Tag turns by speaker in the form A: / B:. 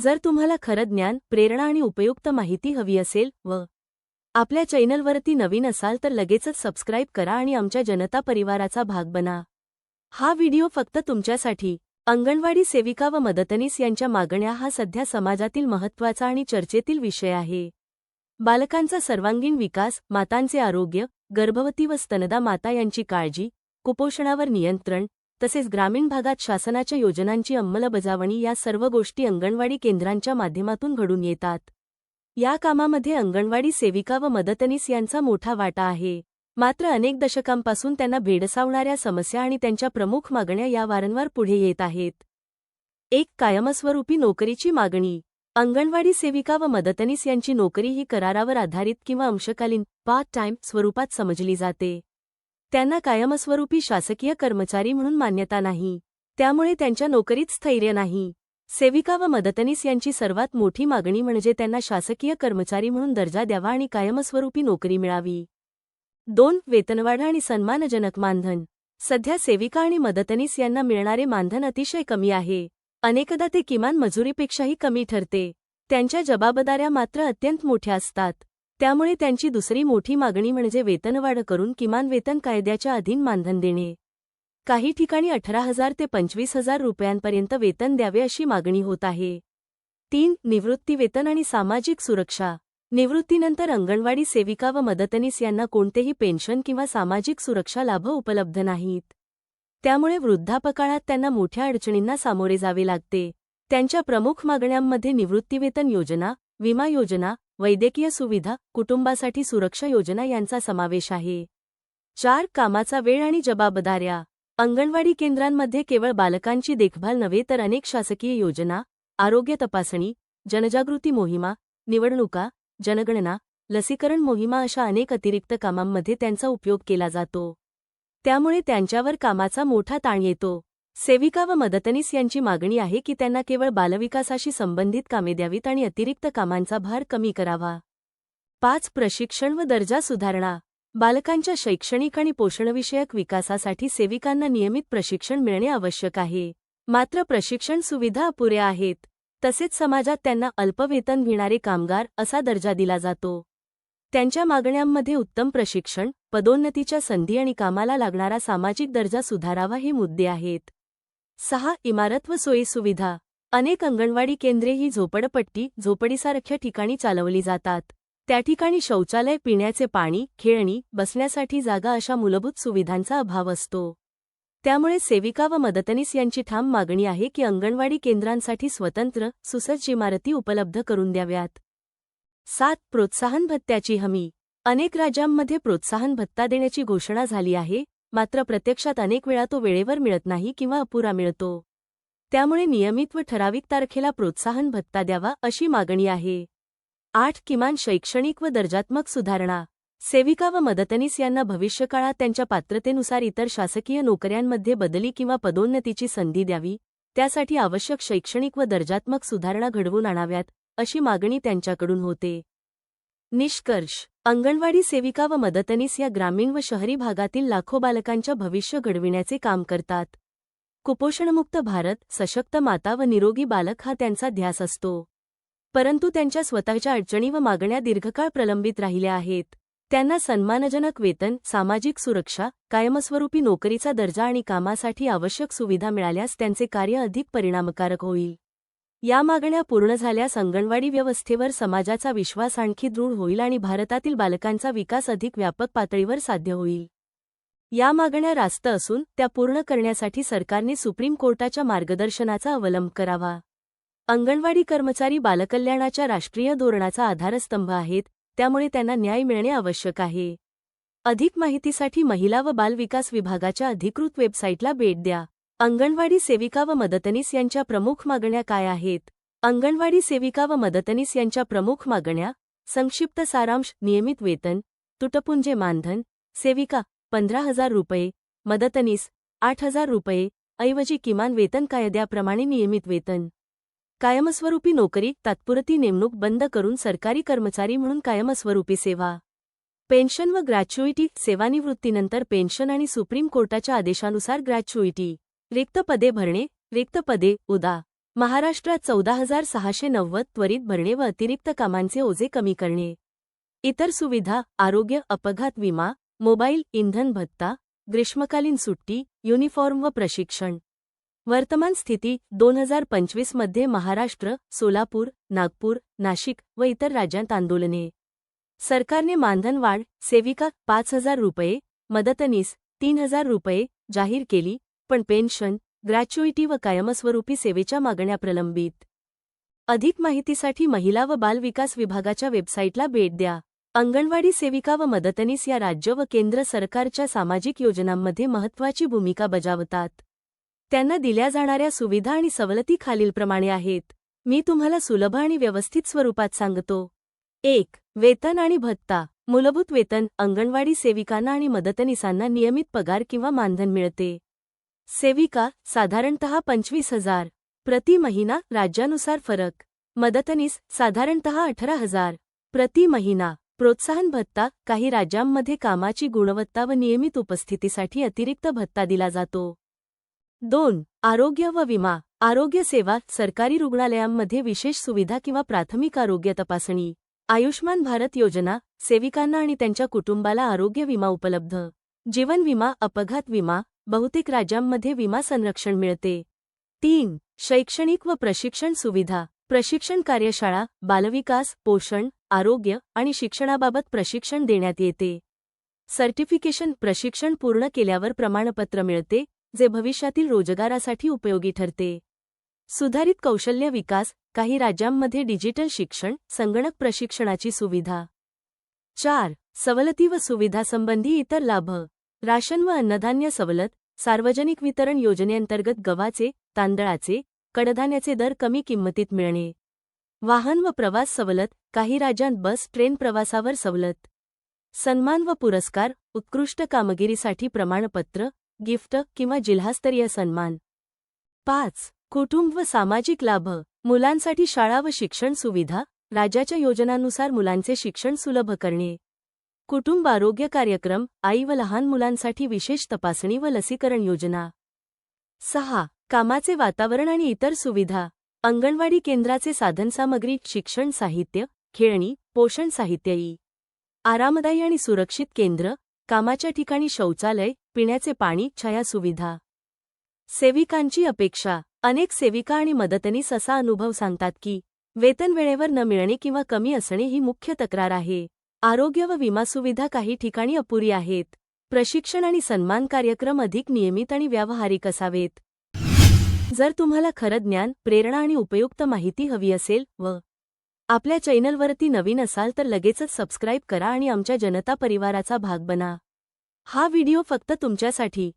A: जर तुम्हाला खरं ज्ञान प्रेरणा आणि उपयुक्त माहिती हवी असेल व आपल्या चॅनलवरती नवीन असाल तर लगेचच सबस्क्राईब करा आणि आमच्या जनता परिवाराचा भाग बना. हा व्हिडिओ फक्त तुमच्यासाठी अंगणवाडी सेविका व मदतनीस यांच्या मागण्या हा सध्या समाजातील महत्त्वाचा आणि चर्चेतील विषय आहे. बालकांचा सर्वांगीण विकास मातांचे आरोग्य गर्भवती व स्तनदा माता यांची काळजी कुपोषणावर नियंत्रण तसेच ग्रामीण भागात शासनाच्या योजनांची अंमलबजावणी या सर्व गोष्टी अंगणवाडी केंद्रांच्या माध्यमातून घडून येतात. या कामामध्ये अंगणवाडी सेविका व मदतनीस यांचा मोठा वाटा आहे. मात्र अनेक दशकांपासून त्यांना भेडसावणाऱ्या समस्या आणि त्यांच्या प्रमुख मागण्या या वारंवार पुढे येत आहेत. एक कायमस्वरूपी नोकरीची मागणी. अंगणवाडी सेविका व मदतनीस यांची नोकरी ही करारावर आधारित किंवा अंशकालीन पार्ट टाइम स्वरूपात समजली जाते. त्यांना कायमस्वरूपी शासकीय कर्मचारी म्हणून मान्यता नाही. त्यामुळे त्यांच्या नोकरीत स्थैर्य नाही. सेविका व मदतनीस यांची सर्वात मोठी मागणी म्हणजे त्यांना शासकीय कर्मचारी म्हणून दर्जा द्यावा आणि कायमस्वरूपी नोकरी मिळावी. दोन वेतनवाढ आणि सन्मानजनक मानधन. सध्या सेविका आणि मदतनीस यांना मिळणारे मानधन अतिशय कमी आहे. अनेकदा ते किमान मजुरीपेक्षाही कमी ठरते. त्यांच्या जबाबदाऱ्या मात्र अत्यंत मोठ्या असतात. त्यामुळे त्यांची दुसरी मोठी मागणी म्हणजे वेतनवाढ करून किमान वेतन कायद्याच्या अधीन मानधन देणे. काही ठिकाणी अठरा हजार ते पंचवीस हजार रुपयांपर्यंत वेतन द्यावे अशी मागणी होत आहे. तीन निवृत्तीवेतन आणि सामाजिक सुरक्षा. निवृत्तीनंतर अंगणवाडी सेविका व मदतनीस यांना कोणतेही पेन्शन किंवा सामाजिक सुरक्षा लाभ उपलब्ध नाहीत. त्यामुळे वृद्धापकाळात त्यांना मोठ्या अडचणींना सामोरे जावे लागते. त्यांच्या प्रमुख मागण्यांमध्ये निवृत्तीवेतन योजना विमा योजना वैद्यकीय सुविधा कुटुंबासाठी सुरक्षा योजना यांचा समावेश आहे. चार कामाचा वेळ आणि जबाबदाऱ्या. अंगणवाडी केंद्रांमध्ये केवळ बालकांची देखभाल नव्हे तर अनेक शासकीय योजना आरोग्य तपासणी जनजागृती मोहिमा निवडणुका जनगणना लसीकरण मोहिमा अशा अनेक अतिरिक्त कामांमध्ये त्यांचा उपयोग केला जातो. त्यामुळे त्यांच्यावर कामाचा मोठा ताण येतो. सेविका व मदतनीस यांची मागणी आहे की त्यांना केवळ बालविकासाशी संबंधित कामे द्यावीत आणि अतिरिक्त कामांचा भार कमी करावा. पाच प्रशिक्षण व दर्जा सुधारणा. बालकांच्या शैक्षणिक आणि पोषणविषयक विकासासाठी सेविकांना नियमित प्रशिक्षण मिळणे आवश्यक आहे. मात्र प्रशिक्षण सुविधा अपुऱ्या आहेत. तसेच समाजात त्यांना अल्पवेतन घेणारे कामगार असा दर्जा दिला जातो. त्यांच्या मागण्यांमध्ये उत्तम प्रशिक्षण पदोन्नतीच्या संधी आणि कामाला लागणारा सामाजिक दर्जा सुधारावा हे मुद्दे आहेत. सहा इमारत व सोयीसुविधा अनेक अंगणवाडी केंद्रे ही झोपडपट्टी झोपडीसारख्या ठिकाणी चालवली जातात. त्या ठिकाणी शौचालय पिण्याचे पाणी खेळणी बसण्यासाठी जागा अशा मूलभूत सुविधांचा अभाव असतो. त्यामुळे सेविका व मदतनीस यांची ठाम मागणी आहे की अंगणवाडी केंद्रांसाठी स्वतंत्र सुसज्ज इमारती उपलब्ध करून द्याव्यात. सात प्रोत्साहन भत्त्याची हमी. अनेक राज्यांमध्ये प्रोत्साहन भत्ता देण्याची घोषणा झाली आहे. मात्र प्रत्यक्षात अनेक वेळा तो वेळेवर मिळत नाही किंवा अपुरा मिळतो. त्यामुळे नियमित व ठराविक तारखेला प्रोत्साहन भत्ता द्यावा अशी मागणी आहे. आठ किमान शैक्षणिक व दर्जात्मक सुधारणा. सेविका व मदतनीस यांना भविष्यकाळात त्यांच्या पात्रतेनुसार इतर शासकीय नोकऱ्यांमध्ये बदली किंवा पदोन्नतीची संधी द्यावी त्यासाठी आवश्यक शैक्षणिक व दर्जात्मक सुधारणा घडवून आणाव्यात अशी मागणी त्यांच्याकडून होते. निष्कर्ष अंगणवाडी सेविका व मदतनीस या ग्रामीण व शहरी भागातील लाखो बालकांच्या भविष्य घडविण्याचे काम करतात. कुपोषणमुक्त भारत सशक्त माता व निरोगी बालक हा त्यांचा ध्यास असतो. परंतु त्यांच्या स्वतःच्या अडचणी व मागण्या दीर्घकाळ प्रलंबित राहिल्या आहेत. त्यांना सन्मानजनक वेतन सामाजिक सुरक्षा कायमस्वरूपी नोकरीचा दर्जा आणि कामासाठी आवश्यक सुविधा मिळाल्यास त्यांचे कार्य अधिक परिणामकारक होईल. या मागण्या पूर्ण झाल्यास अंगणवाडी व्यवस्थेवर समाजाचा विश्वास आणखी दृढ होईल आणि भारतातील बालकांचा विकास अधिक व्यापक पातळीवर साध्य होईल. या मागण्या रास्त असून त्या पूर्ण करण्यासाठी सरकारने सुप्रीम कोर्टाच्या मार्गदर्शनाचा अवलंब करावा. अंगणवाडी कर्मचारी बालकल्याणाच्या राष्ट्रीय धोरणाचा आधारस्तंभ आहेत त्यामुळे त्यांना न्याय मिळणे आवश्यक आहे. अधिक माहितीसाठी महिला व बालविकास विभागाच्या अधिकृत वेबसाईटला भेट द्या. अंगणवाडी सेविका व मदतनीस यांच्या प्रमुख मागण्या काय आहेत? अंगणवाडी सेविका व मदतनीस यांच्या प्रमुख मागण्या? संक्षिप्त सारांश नियमित वेतन तुटपुंजे मानधन सेविका पंधरा हजार रुपये मदतनीस आठ हजार रुपये ऐवजी किमान वेतन कायद्याप्रमाणे नियमित वेतन. कायमस्वरूपी नोकरी तात्पुरती नेमणूक बंद करून सरकारी कर्मचारी म्हणून कायमस्वरूपी सेवा. पेन्शन व ग्रॅच्युइटी सेवानिवृत्तीनंतर पेन्शन आणि सुप्रीम कोर्टाच्या आदेशानुसार ग्रॅच्युइटी रिक्त पदे भरणे रिक्त पदे उदा. महाराष्ट्रात चौदा हजार सहाशे नव्वद त्वरित भरणे व अतिरिक्त कामांचे ओझे कमी करणे. इतर सुविधा आरोग्य अपघात विमा मोबाईल इंधन भत्ता ग्रीष्मकालीन सुट्टी युनिफॉर्म व प्रशिक्षण. वर्तमान स्थिती दोन हजार पंचवीसमध्ये महाराष्ट्र सोलापूर नागपूर नाशिक व इतर राज्यांत आंदोलने. सरकारने मानधनवाढ सेविका पाच हजार रुपये मदतनीस तीन हजार रुपये जाहीर केली पण पेन्शन ग्रॅच्युइटी व कायमस्वरूपी सेवेच्या मागण्या प्रलंबित. अधिक माहितीसाठी महिला व बाल विकास विभागाच्या वेबसाईटला भेट द्या. अंगणवाडी सेविका व मदतनीस या राज्य व केंद्र सरकारच्या सामाजिक योजनांमध्ये महत्त्वाची भूमिका बजावतात. त्यांना दिल्या जाणाऱ्या सुविधा आणि सवलती खालीलप्रमाणे आहेत. मी तुम्हाला सुलभ आणि व्यवस्थित स्वरूपात सांगतो. एक वेतन आणि भत्ता. मूलभूत वेतन अंगणवाडी सेविकांना आणि मदतनीसांना नियमित पगार किंवा मानधन मिळते. सेविका साधारणतः पंचवीस हजार. प्रति महिना राज्यानुसार फरक. मदतनीस साधारणतः अठरा हजार. प्रति महिना प्रोत्साहन भत्ता काही राज्यांमध्ये कामाची गुणवत्ता व नियमित उपस्थितीसाठी अतिरिक्त भत्ता दिला जातो. दोन आरोग्य व विमा. आरोग्य सेवा सरकारी रुग्णालयांमध्ये विशेष सुविधा किंवा प्राथमिक आरोग्य तपासणी. आयुष्मान भारत योजना सेविकांना आणि त्यांच्या कुटुंबाला आरोग्य विमा उपलब्ध. जीवन विमा अपघात विमा बहुतेक राज्यांमध्ये विमा संरक्षण मिळते. तीन शैक्षणिक व प्रशिक्षण सुविधा. प्रशिक्षण कार्यशाळा बालविकास पोषण आरोग्य आणि शिक्षणाबाबत प्रशिक्षण देण्यात येते. सर्टिफिकेशन प्रशिक्षण पूर्ण केल्यावर प्रमाणपत्र मिळते जे भविष्यातील रोजगारासाठी उपयोगी ठरते. सुधारित कौशल्य विकास काही राज्यांमध्ये डिजिटल शिक्षण संगणक प्रशिक्षणाची सुविधा. चार सवलती व सुविधासंबंधी इतर लाभ. राशन व अन्नधान्य सवलत सार्वजनिक वितरण योजनेअंतर्गत गव्हाचे तांदळाचे कडधान्याचे दर कमी किंमतीत मिळणे. वाहन व प्रवास सवलत काही राज्यांत बस ट्रेन प्रवासावर सवलत. सन्मान व पुरस्कार उत्कृष्ट कामगिरीसाठी प्रमाणपत्र गिफ्ट किंवा जिल्हास्तरीय सन्मान. पाच कुटुंब व सामाजिक लाभ मुलांसाठी शाळा व शिक्षण सुविधा राज्याच्या योजनानुसार मुलांचे शिक्षण सुलभ करणे. कुटुंब आरोग्य कार्यक्रम आई व लहान मुलांसाठी विशेष तपासणी व लसीकरण योजना. सहा कामाचे वातावरण आणि इतर सुविधा. अंगणवाडी केंद्राचे साधनसामग्री शिक्षण साहित्य खेळणी पोषण साहित्य ई. आरामदायी आणि सुरक्षित केंद्र कामाच्या ठिकाणी शौचालय पिण्याचे पाणी छाया सुविधा. सेविकांची अपेक्षा. अनेक सेविका आणि मदतनीस असा अनुभव सांगतात की वेतन वेळेवर न मिळणे किंवा कमी असणे ही मुख्य तक्रार आहे. आरोग्य व विमा सुविधा काही ठिकाणी अपुरी आहेत. प्रशिक्षण आणि सन्मान कार्यक्रम अधिक नियमित आणि व्यावहारिक असावेत. जर तुम्हाला खरं ज्ञान प्रेरणा आणि उपयुक्त माहिती हवी असेल व आपल्या चॅनलवरती नवीन असाल तर लगेचच सबस्क्राईब करा आणि आमच्या जनता परिवाराचा भाग बना. हा व्हिडिओ फक्त तुमच्यासाठी